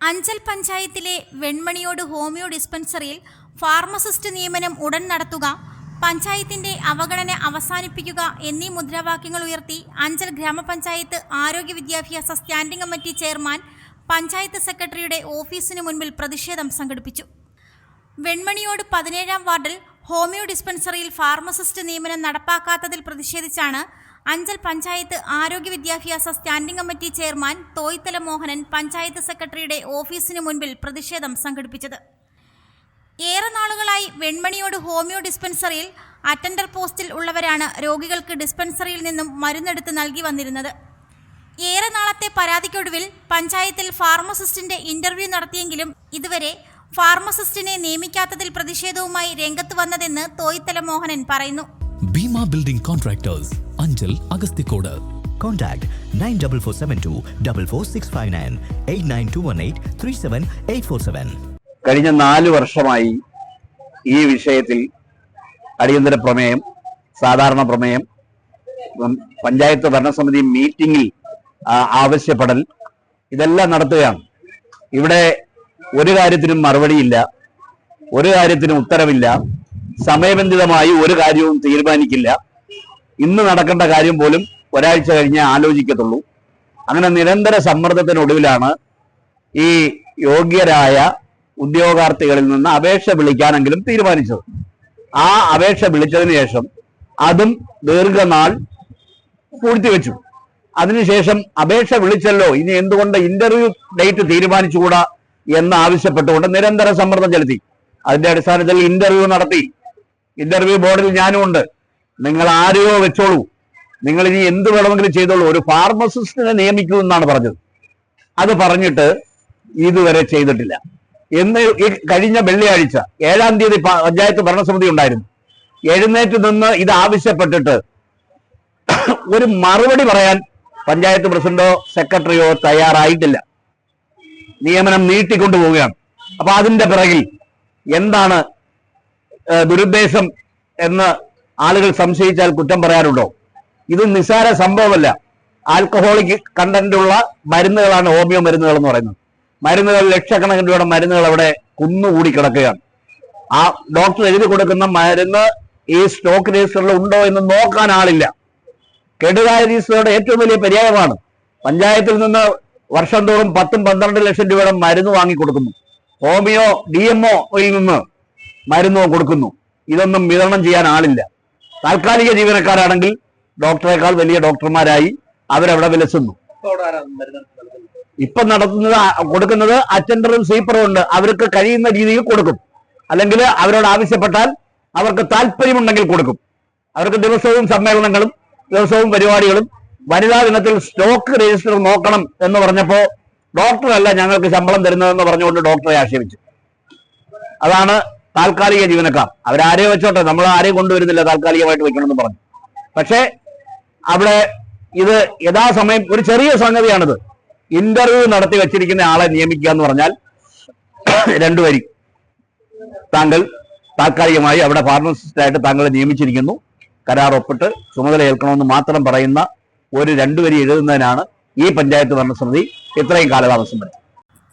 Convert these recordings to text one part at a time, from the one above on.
അഞ്ചൽ പഞ്ചായത്തിലെ വെൺമണിയോട് homeo ഡിസ്പെൻസറിയിൽ pharmacist നിയമനം ഉടൻ നടത്തുക പഞ്ചായത്തിന്റെ അവഗണന അവസാനിപ്പിക്കുക എന്നീ മുദ്രാവാക്യങ്ങൾ ഉയർത്തി അഞ്ചൽ ഗ്രാമപഞ്ചായത്ത് ആരോഗ്യ വിദ്യാഭ്യാസ സ്റ്റാൻഡിംഗ് കമ്മിറ്റി ചെയർമാൻ പഞ്ചായത്ത് സെക്രട്ടറിയുടെ ഓഫീസിന് മുൻപിൽ പ്രതിഷേധം സംഘടിപ്പിച്ചു. വെൺമണിയോട് പതിനേഴാം വാർഡിൽ ഹോമിയോ ഡിസ്പെൻസറിയിൽ ഫാർമസിസ്റ്റ് നിയമനം നടപ്പാക്കാത്തതിൽ പ്രതിഷേധിച്ചാണ് അഞ്ചൽ പഞ്ചായത്ത് ആരോഗ്യ വിദ്യാഭ്യാസ standing committee chairman Thoythala Mohanan panchayat സെക്രട്ടറിയുടെ ഓഫീസിന് മുൻപിൽ പ്രതിഷേധം സംഘടിപ്പിച്ചത്. ഏറെ നാളുകളായി വെൺമണിയോട് ഹോമിയോ ഡിസ്പെൻസറിയിൽ അറ്റൻഡർ പോസ്റ്റിൽ ഉള്ളവരാണ് രോഗികൾക്ക് ഡിസ്പെൻസറിയിൽ നിന്നും മരുന്നെടുത്ത് നൽകി വന്നിരുന്നത്. ഏറെ നാളത്തെ പരാതിക്കൊടുവിൽ പഞ്ചായത്തിൽ ഫാർമസിസ്റ്റിന്റെ ഇന്റർവ്യൂ നടത്തിയെങ്കിലും ഇതുവരെ ഫാർമസിസ്റ്റിനെ നിയമിക്കാത്തതിൽ പ്രതിഷേധവുമായി രംഗത്ത് വന്നതെന്ന് തോയ്ത്തല മോഹനൻ പറയുന്നു. Bhima building contractors Anchal Agasthikode contact nine double four seven two double four six five nine eight nine two one eight three seven eight four seven കഴിഞ്ഞ നാല് വർഷമായി ഈ വിഷയത്തിൽ അടിയന്തര പ്രമേയം സാധാരണ പ്രമേയം പഞ്ചായത്ത് ഭരണസമിതി മീറ്റിംഗിൽ ആവശ്യപ്പെടൽ ഇതെല്ലാം നടത്തുകയാണ്. ഇവിടെ ഒരു കാര്യത്തിനും മറുപടിയില്ല ഒരു കാര്യത്തിനും ഉത്തരവില്ല. സമയബന്ധിതമായി ഒരു കാര്യവും തീരുമാനിക്കില്ല. ഇന്ന് നടക്കേണ്ട കാര്യം പോലും ഒരാഴ്ച കഴിഞ്ഞേ ആലോചിക്കത്തുള്ളൂ. അങ്ങനെ നിരന്തര സമ്മർദ്ദത്തിനൊടുവിലാണ് ഈ യോഗ്യരായ ഉദ്യോഗാർത്ഥികളിൽ നിന്ന് അപേക്ഷ വിളിക്കാനെങ്കിലും തീരുമാനിച്ചത്. ആ അപേക്ഷ വിളിച്ചതിന് ശേഷം അതും ദീർഘനാൾ പൂഴ്ത്തിവെച്ചു. അതിനുശേഷം അപേക്ഷ വിളിച്ചല്ലോ ഇനി എന്തുകൊണ്ട് ഇന്റർവ്യൂ ഡേറ്റ് തീരുമാനിച്ചുകൂടാ എന്ന് ആവശ്യപ്പെട്ടുകൊണ്ട് നിരന്തര സമ്മർദ്ദം ചെലുത്തി. അതിന്റെ അടിസ്ഥാനത്തിൽ ഇന്റർവ്യൂ നടത്തി. ഇന്റർവ്യൂ ബോർഡിൽ ഞാനും ഉണ്ട്. നിങ്ങൾ ആരെയോ വെച്ചോളൂ. നിങ്ങൾ ഇനി എന്ത് വേണമെങ്കിലും ചെയ്തോളൂ. ഒരു ഫാർമസിസ്റ്റിനെ നിയമിക്കൂ എന്നാണ് പറഞ്ഞത്. അത് പറഞ്ഞിട്ട് ഇതുവരെ ചെയ്തിട്ടില്ല. എന്ന് ഈ കഴിഞ്ഞ വെള്ളിയാഴ്ച ഏഴാം തീയതി പഞ്ചായത്ത് ഭരണസമിതി ഉണ്ടായിരുന്നു. എഴുന്നേറ്റ് നിന്ന് ഇത് ആവശ്യപ്പെട്ടിട്ട് ഒരു മറുപടി പറയാൻ പഞ്ചായത്ത് പ്രസിഡന്റോ സെക്രട്ടറിയോ തയ്യാറായിട്ടില്ല. നിയമനം നീട്ടിക്കൊണ്ടു പോവുകയാണ് അപ്പൊ അതിന്റെ പിറകിൽ എന്താണ് ദുരുദ്ദേശം എന്ന് ആളുകൾ സംശയിച്ചാൽ കുറ്റം പറയാറുണ്ടോ? ഇത് നിസാര സംഭവമല്ല. ആൽക്കഹോളിക് കണ്ടന്റുള്ള മരുന്നുകളാണ് ഹോമിയോ മരുന്നുകൾ എന്ന് പറയുന്നത്. മരുന്നുകൾ ലക്ഷക്കണക്കിന് രൂപയുടെ മരുന്നുകൾ അവിടെ കുന്നുകൂടി കിടക്കുകയാണ്. ആ ഡോക്ടർ എഴുതി കൊടുക്കുന്ന മരുന്ന് ഈ സ്റ്റോക്ക് രജിസ്റ്ററിൽ ഉണ്ടോ എന്ന് നോക്കാൻ ആളില്ല. കെടുകായ രജിസ്റ്ററുടെ ഏറ്റവും വലിയ പര്യായമാണ്. പഞ്ചായത്തിൽ നിന്ന് വർഷം തോറും പത്തും പന്ത്രണ്ട് ലക്ഷം രൂപയുടെ മരുന്ന് വാങ്ങിക്കൊടുക്കുന്നു ഹോമിയോ ഡി എംഒയിൽ നിന്ന് മരുന്നോ കൊടുക്കുന്നു. ഇതൊന്നും വിതരണം ചെയ്യാൻ ആളില്ല. താൽക്കാലിക ജീവനക്കാരാണെങ്കിൽ ഡോക്ടറേക്കാൾ വലിയ ഡോക്ടർമാരായി അവരവിടെ വിലസുന്നു. ഇപ്പൊ നടത്തുന്നത് കൊടുക്കുന്നത് അറ്റൻഡറും സ്വീപ്പറും ഉണ്ട് അവർക്ക് കഴിയുന്ന രീതിയിൽ കൊടുക്കും. അല്ലെങ്കിൽ അവരോട് ആവശ്യപ്പെട്ടാൽ അവർക്ക് താല്പര്യമുണ്ടെങ്കിൽ കൊടുക്കും. അവർക്ക് ദിവസവും സമ്മേളനങ്ങളും ദിവസവും പരിപാടികളും വനിതാ ദിനത്തിൽ സ്റ്റോക്ക് രജിസ്റ്റർ നോക്കണം എന്ന് പറഞ്ഞപ്പോ ഡോക്ടറല്ല ഞങ്ങൾക്ക് ശമ്പളം തരുന്നതെന്ന് പറഞ്ഞുകൊണ്ട് ഡോക്ടറെ ആക്ഷേപിച്ചു. അതാണ് താൽക്കാലിക ജീവനക്കാർ. അവരാരെയും വെച്ചോട്ടെ നമ്മൾ ആരെയും കൊണ്ടുവരുന്നില്ല താൽക്കാലികമായിട്ട് വെക്കണമെന്ന് പറഞ്ഞു. പക്ഷേ അവിടെ ഇത് യഥാസമയം ഒരു ചെറിയ സംഗതിയാണിത്. ഇന്റർവ്യൂ നടത്തി വെച്ചിരിക്കുന്ന ആളെ നിയമിക്കുക എന്ന് പറഞ്ഞാൽ രണ്ടു വരി. താങ്കൾ താൽക്കാലികമായി അവിടെ ഫാർമസിസ്റ്റായിട്ട് താങ്കളെ നിയമിച്ചിരിക്കുന്നു. കരാർ ഒപ്പിട്ട് ചുമതല ഏൽക്കണമെന്ന് മാത്രം പറയുന്ന ഒരു രണ്ടുപേരി എഴുതുന്നതിനാണ് ഈ പഞ്ചായത്ത് ഭരണസമിതി ഇത്രയും കാലതാമസം വരുന്നത്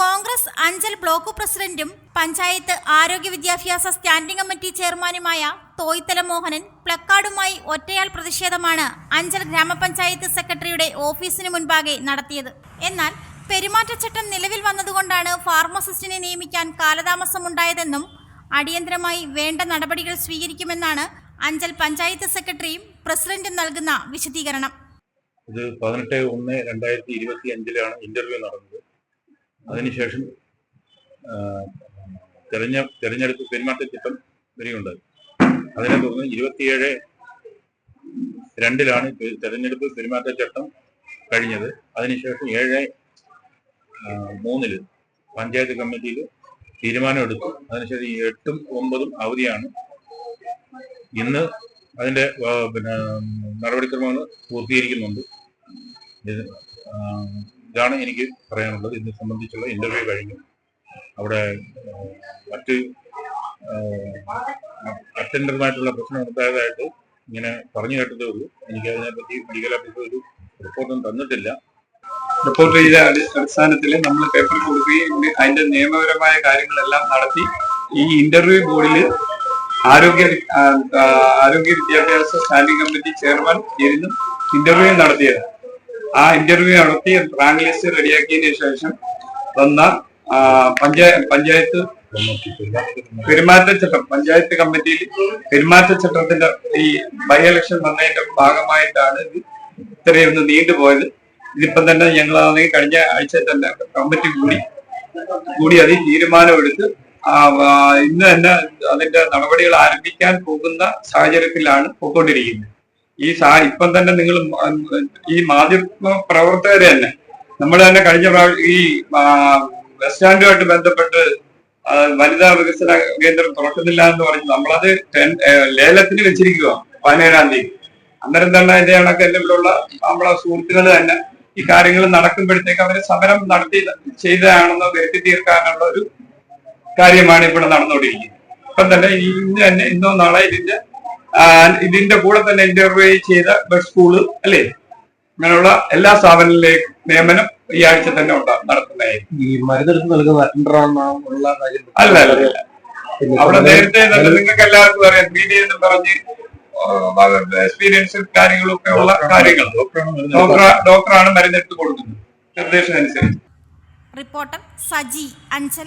കോൺഗ്രസ് അഞ്ചൽ ബ്ലോക്ക് പ്രസിഡന്റും പഞ്ചായത്ത് ആരോഗ്യ വിദ്യാഭ്യാസ സ്റ്റാൻഡിംഗ് കമ്മിറ്റി ചെയർമാനുമായ തോയ്ത്തല മോഹനൻ പ്ലക്കാർഡുമായി ഒറ്റയാൾ പ്രതിഷേധമാണ് അഞ്ചൽ ഗ്രാമപഞ്ചായത്ത് സെക്രട്ടറിയുടെ ഓഫീസിന് മുൻപാകെ നടത്തിയത്. എന്നാൽ പെരുമാറ്റച്ചട്ടം നിലവിൽ വന്നതുകൊണ്ടാണ് ഫാർമസിസ്റ്റിനെ നിയമിക്കാൻ കാലതാമസമുണ്ടായതെന്നും അടിയന്തരമായി വേണ്ട നടപടികൾ സ്വീകരിക്കുമെന്നാണ് അഞ്ചൽ പഞ്ചായത്ത് സെക്രട്ടറിയും പ്രസിഡന്റും നൽകുന്ന വിശദീകരണം. ഇത് പതിനെട്ട് ഒന്ന് രണ്ടായിരത്തി ഇരുപത്തി അഞ്ചിലാണ് ഇന്റർവ്യൂ നടന്നത്. അതിനുശേഷം തെരഞ്ഞ തെരഞ്ഞെടുപ്പ് പെരുമാറ്റച്ചട്ടം വരികയുണ്ടായി. അതിനെ തുടർന്ന് ഇരുപത്തിയേഴ് രണ്ടിലാണ് തെരഞ്ഞെടുപ്പ് പെരുമാറ്റച്ചട്ടം കഴിഞ്ഞത്. അതിനുശേഷം ഏഴ് മൂന്നിൽ പഞ്ചായത്ത് കമ്മിറ്റിയിൽ തീരുമാനമെടുത്തു. അതിനുശേഷം എട്ടും ഒമ്പതും അവധിയാണ്. ഇന്ന് അതിന്റെ പിന്നെ നടപടിക്രമങ്ങൾ പൂർത്തീകരിക്കുന്നുണ്ട്. ഇതാണ് എനിക്ക് പറയാനുള്ളത്. ഇതിനെ സംബന്ധിച്ചുള്ള ഇന്റർവ്യൂ കഴിഞ്ഞു. അവിടെ മറ്റ് അറ്റൻഡറുമായിട്ടുള്ള പ്രശ്നം ഉണ്ടായതായിട്ട് ഇങ്ങനെ പറഞ്ഞു കേട്ടതേ ഉള്ളൂ. എനിക്ക് അതിനെപ്പറ്റി മെഡിക്കൽ ഓഫീസർ ഒരു റിപ്പോർട്ടും തന്നിട്ടില്ല. റിപ്പോർട്ട് ചെയ്ത അടി- അടിസ്ഥാനത്തിൽ നമ്മൾ പേപ്പർ കൊടുക്കുകയും അതിന്റെ നിയമപരമായ കാര്യങ്ങളെല്ലാം നടത്തി ഈ ഇന്റർവ്യൂ ബോർഡിൽ ആരോഗ്യ ആരോഗ്യ വിദ്യാഭ്യാസ സ്റ്റാൻഡിംഗ് കമ്മിറ്റി ചെയർമാൻ ഇരുന്നും ഇന്റർവ്യൂ നടത്തിയത്. ആ ഇന്റർവ്യൂ നടത്തി റാങ്ക് ലിസ്റ്റ് റെഡിയാക്കിയതിന് ശേഷം പഞ്ചായ പഞ്ചായത്ത് പെരുമാറ്റച്ചട്ടം പഞ്ചായത്ത് കമ്മിറ്റിയിൽ പെരുമാറ്റച്ചട്ടത്തിന്റെ ഈ ബൈ ഇലക്ഷൻ വന്നതിന്റെ ഭാഗമായിട്ടാണ് ഇത് ഇത്രയൊന്ന് നീണ്ടുപോയത് ഇതിപ്പം തന്നെ ഞങ്ങളാണെങ്കിൽ കഴിഞ്ഞ ആഴ്ച തന്നെ കമ്മിറ്റി കൂടി കൂടി അതിൽ തീരുമാനമെടുത്ത് ഇന്ന് തന്നെ അതിന്റെ നടപടികൾ ആരംഭിക്കാൻ പോകുന്ന സാഹചര്യത്തിലാണ് പോയിക്കൊണ്ടിരിക്കുന്നത്. ഈ സാ ഇപ്പം തന്നെ നിങ്ങൾ ഈ മാധ്യമ പ്രവർത്തകരെ തന്നെ. നമ്മൾ തന്നെ കഴിഞ്ഞ പ്രാവശ്യം ഈ ബസ് സ്റ്റാൻഡുമായിട്ട് ബന്ധപ്പെട്ട് വനിതാ വികസന കേന്ദ്രം തുറക്കുന്നില്ല എന്ന് പറഞ്ഞ് നമ്മളത് ലേലത്തിന് വെച്ചിരിക്കുക പതിനേഴാം തീയതി. അന്നേരം തന്നെ അതിന്റെ കണക്ക് എന്തെങ്കിലുമുള്ള നമ്മളെ സുഹൃത്തുക്കൾ തന്നെ ഈ കാര്യങ്ങൾ നടക്കുമ്പോഴത്തേക്ക് അവരെ സമരം നടത്തി ചെയ്തതാണെന്ന് വരുത്തി തീർക്കാനുള്ള ഒരു കാര്യമാണ് ഇവിടെ നടന്നുകൊണ്ടിരിക്കുന്നത്. ഇപ്പം തന്നെ ഇന്ന് തന്നെ ഇന്നോ നാളെ ഇതിന്റെ ഇതിന്റെ കൂടെ തന്നെ ഇന്റർവ്യൂ ചെയ്ത ബസ് സ്കൂൾ അല്ലേ? അങ്ങനെയുള്ള എല്ലാ സ്ഥാപനങ്ങളിലേക്കും നിയമനം ഈ ആഴ്ച തന്നെ ഉണ്ടാകും നടത്തുന്നതായിരിക്കും. ഈ മരുന്നെടുത്ത് നൽകുന്ന അറ്റൻഡറാണെന്നുള്ള കാര്യം അല്ല അല്ല അല്ല. അവിടെ നേരത്തെ തന്നെ നിങ്ങൾക്ക് എല്ലാവർക്കും അറിയാം. മീഡിയ ഡി എന്ന് പറഞ്ഞ് എക്സ്പീരിയൻസ് കാര്യങ്ങളൊക്കെ ഉള്ള കാര്യങ്ങൾ ഡോക്ടർ ഡോക്ടറാണ് മരുന്നെടുത്ത് കൊടുക്കുന്നത്. നിർദ്ദേശം അനുസരിച്ച്. റിപ്പോർട്ടർ സജി അഞ്ചൽ.